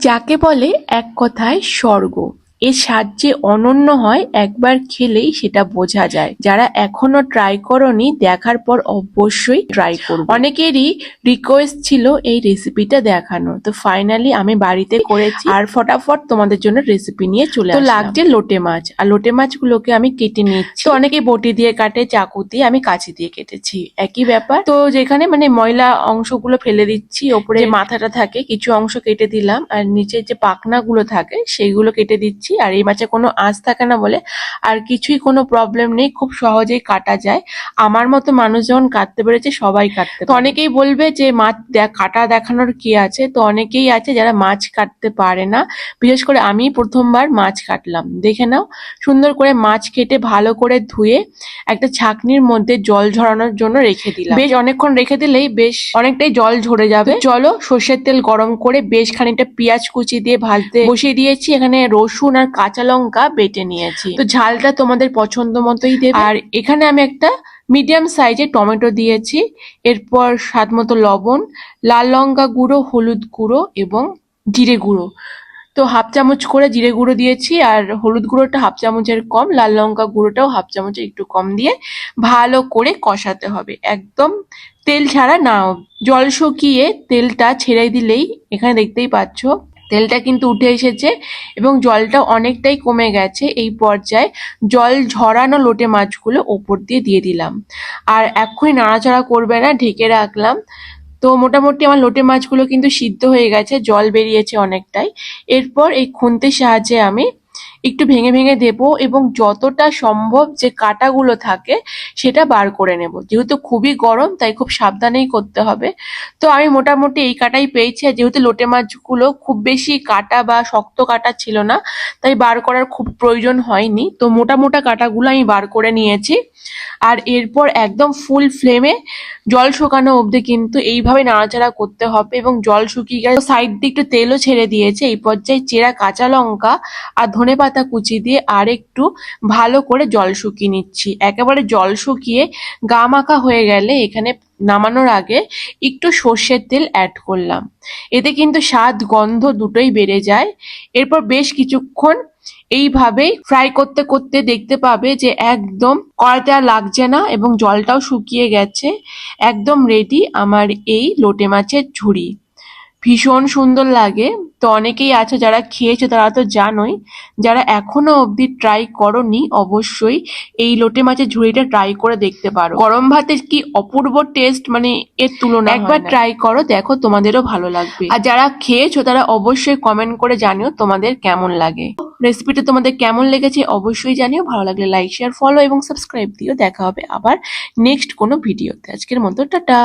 যাকে বলে এক কথায় স্বর্গ। এর স্বাদ যে অনন্য হয় একবার খেলেই সেটা বোঝা যায়। যারা এখনও ট্রাই করনি দেখার পর অবশ্যই ট্রাই করো অনেকেরই রিকোয়েস্ট ছিল এই রেসিপিটা দেখানো তো ফাইনালি আমি বাড়িতে করেছি আর ফটাফট তোমাদের জন্য রেসিপি নিয়ে চলে তো লাগছে লোটে মাছ। আর লোটে মাছগুলোকে আমি কেটে নিচ্ছি। তো অনেকে বটি দিয়ে কাটে চাকু দিয়ে আমি কাছি দিয়ে কেটেছি। একই ব্যাপার। তো যেখানে মানে ময়লা অংশগুলো ফেলে দিচ্ছি ওপরে মাথাটা থাকে কিছু অংশ কেটে দিলাম। আর নিচের যে পাখনাগুলো থাকে সেইগুলো কেটে দিচ্ছি। আর এই মাছে কোনো আঁচ থাকে না বলে, আর কিছুই কোনো প্রবলেম নেই, খুব সহজেই কাটা যায়। আমার মতো মানুষ যখন কাটতে পেরেছে, সবাই কাটতে তো অনেকেই বলবে যে মাছ কাটা দেখানোর কি আছে? তো অনেকেই আছে যারা মাছ কাটতে পারে না। বিশেষ করে আমি প্রথমবার মাছ কাটলাম। দেখে নাও, সুন্দর করে মাছ কেটে ভালো করে ধুয়ে একটা ছাকনির মধ্যে জল ঝরানোর জন্য রেখে দিলাম। বেশ অনেকক্ষণ রেখে দিলেই বেশ অনেকটাই জল ঝরে যাবে। চলো, সর্ষের তেল গরম করে বেশ খানিকটা পেঁয়াজ কুচি দিয়ে ভাজতে বসিয়ে দিয়েছি। এখানে রসুন আর কাঁচা লঙ্কা বেটে নিয়েছি। তো ঝালটা তোমাদের পছন্দ মতোই দেবে। আর এখানে আমি একটা মিডিয়াম সাইজের টমেটো দিয়েছি এরপর স্বাদ মতো লবণ লাল লঙ্কা গুঁড়ো হলুদ গুঁড়ো এবং জিরে গুঁড়ো। তো হাফ চামচ করে জিরে গুঁড়ো দিয়েছি আর হলুদ গুঁড়োটা হাফ চামচের কম লাল লঙ্কা গুঁড়োটাও হাফ চামচের একটু কম দিয়ে ভালো করে কষাতে হবে। একদম তেল ছাড়া না জল শুকিয়ে তেলটা ছেড়ে দিলেই এখানে দেখতেই পাচ্ছ তেলটা কিন্তু উঠে এসেছে এবং জলটা অনেকটাই কমে গেছে এই পর্যায়ে। জল ঝরানো লোটে মাছগুলো ওপর দিয়ে দিয়ে দিলাম। আর এক্ষুনি নাড়াচাড়া করবে না, ঢেকে রাখলাম। তো মোটামুটি আমার লোটে মাছগুলো কিন্তু সিদ্ধ হয়ে গেছে, জল বেরিয়েছে অনেকটাই। এরপর এই খুন্তির সাহায্যে আমি একটু ভেঙে ভেঙে দেবো এবং যতটা সম্ভব যে কাটাগুলো থাকে সেটা বার করে নেব। যেহেতু খুবই গরম, তাই খুব সাবধানেই করতে হবে। তো আমি মোটামুটি এই কাটাই পেয়েছি, আর যেহেতু লোটে মাছগুলো খুব বেশি কাটা বা শক্ত কাটা ছিল না, তাই বার করার খুব প্রয়োজন হয়নি। তো মোটা মোটা কাটাগুলো আমি বার করে নিয়েছি। আর এরপর একদম ফুল ফ্লেমে জল শুকানো অবধি কিন্তু এইভাবে নাড়াচাড়া করতে হবে এবং জল শুকিয়ে গেলে সাইড দিয়ে একটু তেলও ছেড়ে দিয়েছে। এই পর্যায়ে চেরা কাঁচা লঙ্কা আর ধনে পাতা কুচি দিয়ে আর একটু ভালো করে জল শুকিয়ে নিচ্ছি। একেবারে জল শুকিয়ে গা মাখা হয়ে গেলে এখানে নামানোর আগে একটু সর্ষের তেল অ্যাড করলাম। এতে কিন্তু স্বাদ, গন্ধ দুটোই বেড়ে যায়। এরপর বেশ কিছুক্ষণ এইভাবেই ফ্রাই করতে করতে দেখতে পাবে যে একদম কড়াইতে আর লাগছে না এবং জলটাও শুকিয়ে গেছে। একদম রেডি আমার এই লোটে মাছের ঝুড়ি। ভীষণ সুন্দর লাগে। তো অনেকেই আছে যারা খেয়েছে তারা তো জানোই। যারা এখনও অবধি ট্রাই করনি অবশ্যই এই লোটে মাছের ঝুড়িটা ট্রাই করে দেখতে পারো। গরম ভাতের কি অপূর্ব টেস্ট মানে এর তুলনা একবার ট্রাই করো দেখো তোমাদেরও ভালো লাগবে। আর যারা খেয়েছো তারা অবশ্যই কমেন্ট করে জানিও তোমাদের কেমন লাগে। রেসিপিটা তোমাদের কেমন লেগেছে অবশ্যই জানিও। ভালো লাগলে লাইক শেয়ার ফলো এবং সাবস্ক্রাইব দিও। দেখা হবে আবার নেক্সট কোনো ভিডিওতে আজকের মতো টাটা!